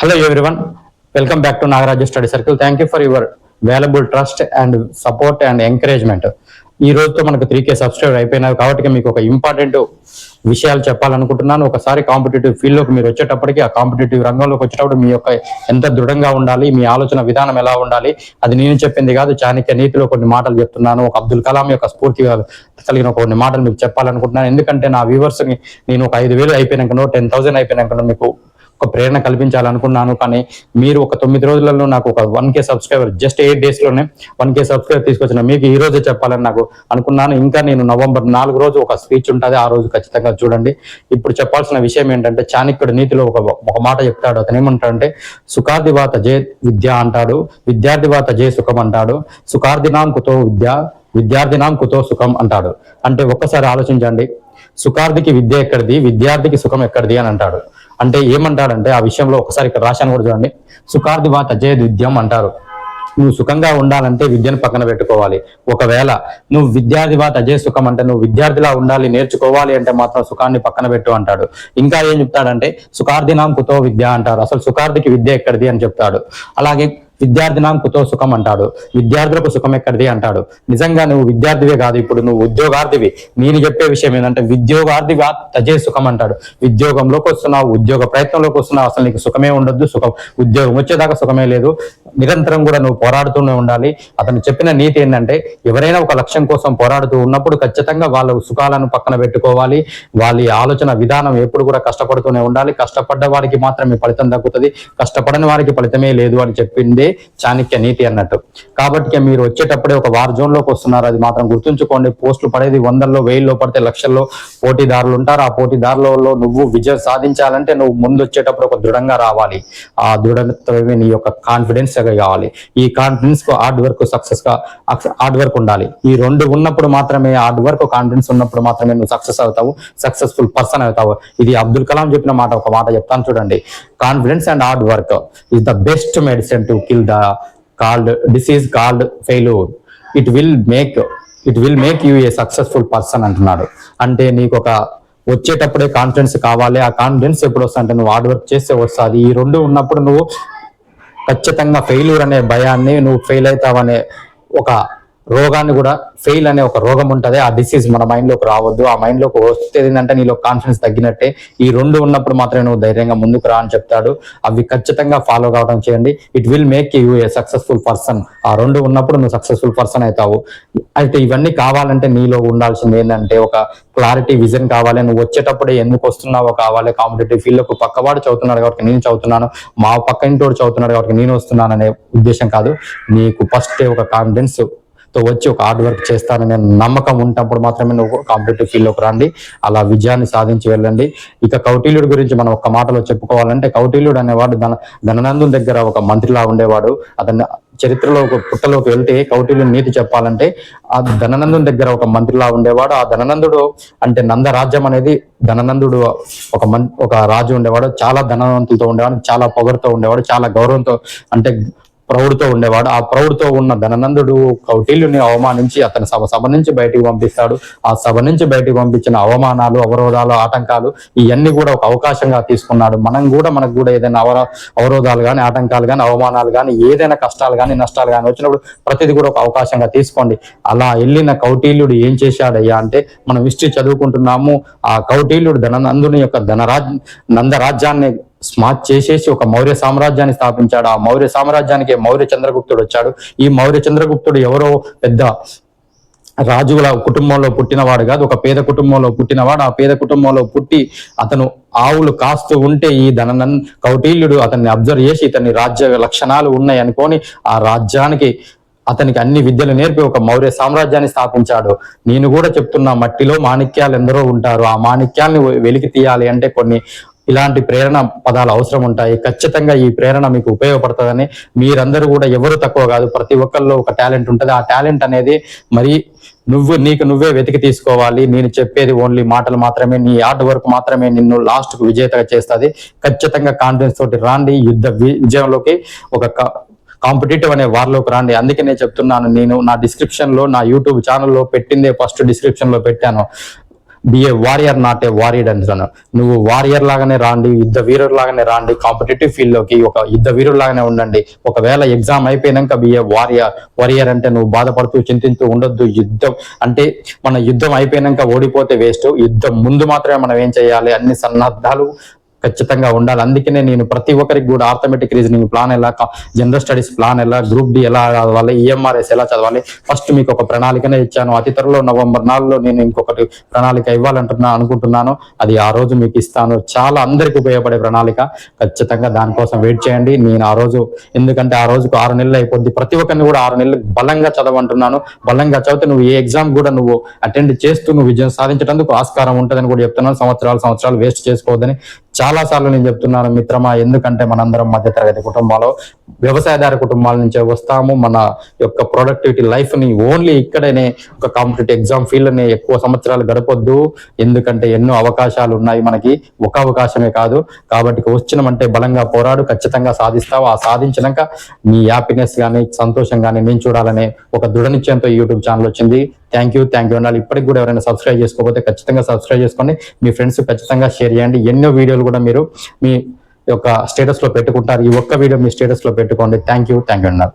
Hello everyone welcome back to Nagaraju study circle thank you for your valuable trust and support and encouragement ఈ రోజుతో మనకు three K subscriber అయిపోయినారు. కాబట్టి మీకు ఒక ఇంపార్టెంట్ విషయాలు చెప్పాలనుకుంటున్నాను. ఒకసారి కాంపిటేటివ్ ఫీల్డ్లోకి మీరు వచ్చేటప్పటికి ఆ కాంపిటేటివ్ రంగంలోకి వచ్చేటప్పుడు మీ యొక్క ఎంత దృఢంగా ఉండాలి మీ ఆలోచన విధానం ఎలా ఉండాలి అది నేను చెప్పింది కాదు చాణక్య నీతిలో కొన్ని మాటలు చెప్తున్నాను. ఒక అబ్దుల్ కలాం యొక్క స్ఫూర్తిగా కలిగిన కొన్ని మాటలు మీకు చెప్పాలనుకుంటున్నాను. ఎందుకంటే నా వ్యూవర్స్ని నేను ఒక ఐదు వేలు అయిపోయినాకనో టెన్ థౌసండ్ అయిపోయినాకనో మీకు ఒక ప్రేరణ కల్పించాలనుకున్నాను కానీ మీరు ఒక తొమ్మిది రోజులలో నాకు ఒక one K subscriber just eight డేస్లోనే వన్ కే సబ్స్క్రైబర్ తీసుకొచ్చిన మీకు ఈ రోజే చెప్పాలని నాకు అనుకున్నాను. ఇంకా నేను నవంబర్ నాలుగు రోజు ఒక స్పీచ్ ఉంటుంది ఆ రోజు ఖచ్చితంగా చూడండి. ఇప్పుడు చెప్పాల్సిన విషయం ఏంటంటే చాణక్యుడు నీతిలో ఒక ఒక మాట చెప్తాడు. అతను ఏమంటాడంటే సుఖార్థివాత జే విద్య అంటాడు. విద్యార్థివాత జే సుఖం అంటాడు. సుఖార్థినాం కుతో విద్య విద్యార్థినాం కుతో సుఖం అంటాడు. అంటే ఒక్కసారి ఆలోచించండి. సుఖార్థికి విద్య ఎక్కడిది? విద్యార్థికి సుఖం ఎక్కడిది? అని అంటాడు. అంటే ఏమంటాడంటే ఆ విషయంలో ఒకసారి ఇక్కడ రాశాను కూడా చూడండి. సుఖార్థి వా తజేద్ విద్యం అంటారు. నువ్వు సుఖంగా ఉండాలంటే విద్యను పక్కన పెట్టుకోవాలి. ఒకవేళ నువ్వు విద్యార్థి వా తజే సుఖం అంటే నువ్వు విద్యార్థిలా ఉండాలి నేర్చుకోవాలి అంటే మాత్రం సుఖాన్ని పక్కన పెట్టు అంటాడు. ఇంకా ఏం చెప్తాడంటే సుఖార్థినాం కుతో విద్య అంటారు. అసలు సుఖార్థికి విద్య ఎక్కడిది అని చెప్తాడు. అలాగే విద్యార్థినాం కుతో సుఖం అంటాడు. విద్యార్థులకు సుఖం ఎక్కడిది అంటాడు. నిజంగా నువ్వు విద్యార్థివే కాదు ఇప్పుడు నువ్వు ఉద్యోగార్థివి. నేను చెప్పే విషయం ఏంటంటే ఉద్యోగార్థి తజే సుఖం అంటాడు. ఉద్యోగంలోకి వస్తున్నావు ఉద్యోగ ప్రయత్నంలోకి వస్తున్నావు అసలు నీకు సుఖమే ఉండొద్దు సుఖం ఉద్యోగం వచ్చేదాకా సుఖమే లేదు. నిరంతరం కూడా నువ్వు పోరాడుతూనే ఉండాలి. అతను చెప్పిన నీతి ఏంటంటే ఎవరైనా ఒక లక్ష్యం కోసం పోరాడుతూ ఉన్నప్పుడు ఖచ్చితంగా వాళ్ళ సుఖాలను పక్కన పెట్టుకోవాలి. వాళ్ళ ఆలోచన విధానం ఎప్పుడు కూడా కష్టపడుతూనే ఉండాలి. కష్టపడ్డ వారికి మాత్రమే ఫలితం దక్కుతుంది. కష్టపడని వారికి ఫలితమే లేదు అని చెప్పిందే చాణక్య నీతి అన్నట్టు. కాబట్టి మీరు వచ్చేటప్పుడే ఒక వార్ జోన్లోకి వస్తున్నారు. అది మాత్రం గుర్తుంచుకోండి. పోస్టులు పడేది వందల్లో వెయ్యిల్లో పడితే లక్షల్లో పోటీదారులు ఉంటారు. ఆ పోటీదారులలో నువ్వు విజయం సాధించాలంటే నువ్వు ముందు వచ్చేటప్పుడు ఒక దృఢంగా రావాలి. ఆ దృఢత్వమే నీ యొక్క కాన్ఫిడెన్స్ కావాలి. ఈ కాన్ఫిడెన్స్కు హార్డ్ వర్క్ సక్సెస్గా హార్డ్ వర్క్ ఉండాలి. ఈ రెండు ఉన్నప్పుడు మాత్రమే హార్డ్ వర్క్ కాన్ఫిడెన్స్ ఉన్నప్పుడు మాత్రమే నువ్వు సక్సెస్ అవుతావు సక్సెస్ఫుల్ పర్సన్ అవుతావు. ఇది అబ్దుల్ కలాం చెప్పిన మాట ఒక మాట చెప్తాను చూడండి. Confidence and hard work is the best medicine to kill the called disease called failure it will make it will make you a successful person అంటున్నాడు. అంటే నీకు ఒక వచ్చేటప్పుడే కాన్ఫిడెన్స్ కావాలి. ఆ కాన్ఫిడెన్స్ ఎప్పుడు వస్తా అంటే నువ్వు హార్డ్ వర్క్ చేస్తే వస్తుంది. ఈ రెండు ఉన్నప్పుడు నువ్వు ఖచ్చితంగా ఫెయిల్యూర్ అనే భయాన్ని నువ్వు ఫెయిల్ అవుతావనే ఒక రోగాన్ని కూడా ఫెయిల్ అనే ఒక రోగం ఉంటుంది. ఆ డిసీజ్ మన మైండ్లోకి రావద్దు. ఆ మైండ్లోకి వస్తే ఏంటంటే నీలో కాన్ఫిడెన్స్ తగ్గినట్టే. ఈ రెండు ఉన్నప్పుడు మాత్రమే నువ్వు ధైర్యంగా ముందుకు రా అని చెప్తాడు. అవి ఖచ్చితంగా ఫాలో కావడం చేయండి. It will make you a successful person ఆ రెండు ఉన్నప్పుడు నువ్వు సక్సెస్ఫుల్ పర్సన్ అవుతావు. అయితే ఇవన్నీ కావాలంటే నీలో ఉండాల్సింది ఏంటంటే ఒక క్లారిటీ విజన్ కావాలి. నువ్వు వచ్చేటప్పుడే ఎందుకు వస్తున్నావో కావాలి. కాంపిటేటివ్ ఫీల్డ్ ఒక పక్కవాడు చదువుతున్నాడు కాబట్టి నేను చదువుతున్నాను. మా పక్క ఇంటోడు చదువుతున్నాడు కాబట్టి నేను వస్తున్నాను అనే ఉద్దేశం కాదు. నీకు ఫస్ట్ ఒక కాన్ఫిడెన్స్ తో వచ్చి ఒక హార్డ్ వర్క్ చేస్తాననే నమ్మకం ఉన్నప్పుడు మాత్రమే నువ్వు కాంపిటేటివ్ ఫీల్డ్లోకి రండి. అలా విజయాన్ని సాధించి వెళ్ళండి. ఇక కౌటిల్యుడి గురించి మనం ఒక మాటలో చెప్పుకోవాలంటే కౌటిల్యుడు అనేవాడు ధన ధననందు దగ్గర ఒక మంత్రిలా ఉండేవాడు. అతన్ని చరిత్రలో ఒక పుట్టలోకి వెళ్తే కౌటిల్యుని నీతి చెప్పాలంటే ఆ ధననందు దగ్గర ఒక మంత్రిలా ఉండేవాడు. ఆ ధననందుడు అంటే నంద రాజ్యం అనేది ధననందుడు ఒక మన్ ఒక రాజు ఉండేవాడు. చాలా ధనవంతులతో ఉండేవాడు చాలా పొగరుతో ఉండేవాడు చాలా గౌరవంతో అంటే ప్రౌడ్తో ఉండేవాడు. ఆ ప్రౌఢతో ఉన్న ధననందుడు కౌటిల్యుని అవమానించి అతని సభ సభ నుంచి బయటికి పంపిస్తాడు. ఆ సభ నుంచి బయటికి పంపించిన అవమానాలు అవరోధాలు ఆటంకాలు ఇవన్నీ కూడా ఒక అవకాశంగా తీసుకున్నాడు. మనం కూడా మనకు కూడా ఏదైనా అవర అవరోధాలు కానీ ఆటంకాలు కానీ అవమానాలు కానీ ఏదైనా కష్టాలు కానీ నష్టాలు కానీ వచ్చినప్పుడు ప్రతిది కూడా ఒక అవకాశంగా తీసుకోండి. అలా వెళ్ళిన కౌటిల్యుడు ఏం చేశాడయ్యా అంటే మనం హిస్టరీ చదువుకుంటున్నాము. ఆ కౌటిల్యుడు ధననందుని యొక్క ధనరాజ్ నందరాజ్యాన్ని స్మార్ట్ చేసేసి ఒక మౌర్య సామ్రాజ్యాన్ని స్థాపించాడు. ఆ మౌర్య సామ్రాజ్యానికి మౌర్య చంద్రగుప్తుడు వచ్చాడు. ఈ మౌర్య చంద్రగుప్తుడు ఎవరో పెద్ద రాజుల కుటుంబంలో పుట్టినవాడు కాదు ఒక పేద కుటుంబంలో పుట్టినవాడు. ఆ పేద కుటుంబంలో పుట్టి అతను ఆవులు కాస్తూ ఉంటే ఈ ధననన్ కౌటిల్యుడు అతన్ని అబ్జర్వ్ చేసి ఇతని రాజ్య లక్షణాలు ఉన్నాయి అనుకొని ఆ రాజ్యానికి అతనికి అన్ని విద్యలు నేర్పి ఒక మౌర్య సామ్రాజ్యాన్ని స్థాపించాడు. నేను కూడా చెప్తున్నా మట్టిలో మాణిక్యాలు ఎందరో ఉంటారు. ఆ మాణిక్యాల్ని వెలికి తీయాలి అంటే కొన్ని ఇలాంటి ప్రేరణ పదాలు అవసరం ఉంటాయి. ఖచ్చితంగా ఈ ప్రేరణ మీకు ఉపయోగపడుతుందని మీరందరూ కూడా ఎవరు తక్కువ కాదు. ప్రతి ఒక్కరిలో ఒక టాలెంట్ ఉంటుంది. ఆ టాలెంట్ అనేది మరి నువ్వు నీకు నువ్వే వెతికి తీసుకోవాలి. నేను చెప్పేది ఓన్లీ మాటలు మాత్రమే. నీ హార్డ్ వర్క్ మాత్రమే నిన్ను లాస్ట్కు విజేతగా చేస్తుంది. ఖచ్చితంగా కాన్ఫిడెన్స్ తోటి రాండి. యుద్ధ విజయంలోకి ఒక కాంపిటేటివ్ అనే వార్లోకి రాండి. అందుకే నేను చెప్తున్నాను. నేను నా డిస్క్రిప్షన్లో నా యూట్యూబ్ ఛానల్లో పెట్టిందే ఫస్ట్ డిస్క్రిప్షన్లో పెట్టాను. Be a warrior not a warrior అంటున్నాను నువ్వు వారియర్ లాగానే రాండి యుద్ధ వీరుడు లాగానే రాండి కాంపిటేటివ్ ఫీల్డ్లోకి ఒక యుద్ధ వీరుడు లాగానే ఉండండి. ఒకవేళ ఎగ్జామ్ అయిపోయినాక బి ఏ వారియర్ వారియర్ అంటే నువ్వు బాధపడుతూ చింతిస్తూ ఉండొద్దు. యుద్ధం అంటే మన యుద్ధం అయిపోయినాక ఓడిపోతే వేస్ట్ యుద్ధం ముందు మాత్రమే మనం ఏం చేయాలి? అన్ని సన్నద్ధాలు ఖచ్చితంగా ఉండాలి. అందుకనే నేను ప్రతి ఒక్కరికి కూడా ఆర్థమెటిక్ రీజనింగ్ ప్లాన్ ఎలా జనరల్ స్టడీస్ ప్లాన్ ఎలా గ్రూప్ డి ఎలా చదవాలి ఈఎంఆర్ఎస్ ఎలా చదవాలి ఫస్ట్ మీకు ఒక ప్రణాళికనే ఇచ్చాను. అతి త్వరలో నవంబర్ నాలుగులో నేను ఇంకొకటి ప్రణాళిక ఇవ్వాలంటున్నా అనుకుంటున్నాను. అది ఆ రోజు మీకు ఇస్తాను. చాలా అందరికి ఉపయోగపడే ప్రణాళిక. ఖచ్చితంగా దానికోసం వెయిట్ చేయండి. నేను ఆ రోజు ఎందుకంటే ఆ రోజుకు ఆరు నెలలు అయిపోద్ది. ప్రతి ఒక్కరిని కూడా ఆరు నెలలు బలంగా చదవంటున్నాను బలంగా చదివితే నువ్వు ఏ ఎగ్జామ్ కూడా నువ్వు అటెండ్ చేస్తూ నువ్వు విజయం సాధించడానికి ఆస్కారం ఉంటుందని కూడా చెప్తున్నాను. సంవత్సరాలు సంవత్సరాలు వేస్ట్ చేసుకోవద్దని చాలా సార్లు నేను చెప్తున్నాను మిత్రమా ఎందుకంటే మనందరం మధ్యతరగతి కుటుంబాలు వ్యవసాయదార కుటుంబాల నుంచే వస్తాము. మన యొక్క ప్రొడక్టివిటీ లైఫ్ని ఓన్లీ ఇక్కడనే ఒక కాంపిటేటివ్ ఎగ్జామ్ ఫీల్డ్ని ఎక్కువ సంవత్సరాలు గడపొద్దు. ఎందుకంటే ఎన్నో అవకాశాలు ఉన్నాయి మనకి. ఒక అవకాశమే కాదు. కాబట్టి వచ్చినమంటే బలంగా పోరాడు ఖచ్చితంగా సాధిస్తావు. ఆ సాధించినాక నీ హ్యాపీనెస్ కానీ సంతోషం కానీ నేను చూడాలనే ఒక దృఢ నిశ్చయంతో యూట్యూబ్ ఛానల్ వచ్చింది. థ్యాంక్ యూ థ్యాంక్ యూ అన్నారు ఇప్పటికి కూడా ఎవరైనా సబ్స్క్రైబ్ చేసుకోకపోతే ఖచ్చితంగా సబ్స్క్రైబ్ చేసుకోండి. మీ ఫ్రెండ్స్ ఖచ్చితంగా షేర్ చేయండి. ఎన్నో వీడియోలు కూడా మీరు మీ యొక్క స్టేటస్లో పెట్టుకుంటారు. ఈ ఒక్క వీడియో మీ స్టేటస్లో పెట్టుకోండి. థ్యాంక్ యూ థ్యాంక్ యూ అన్నారు.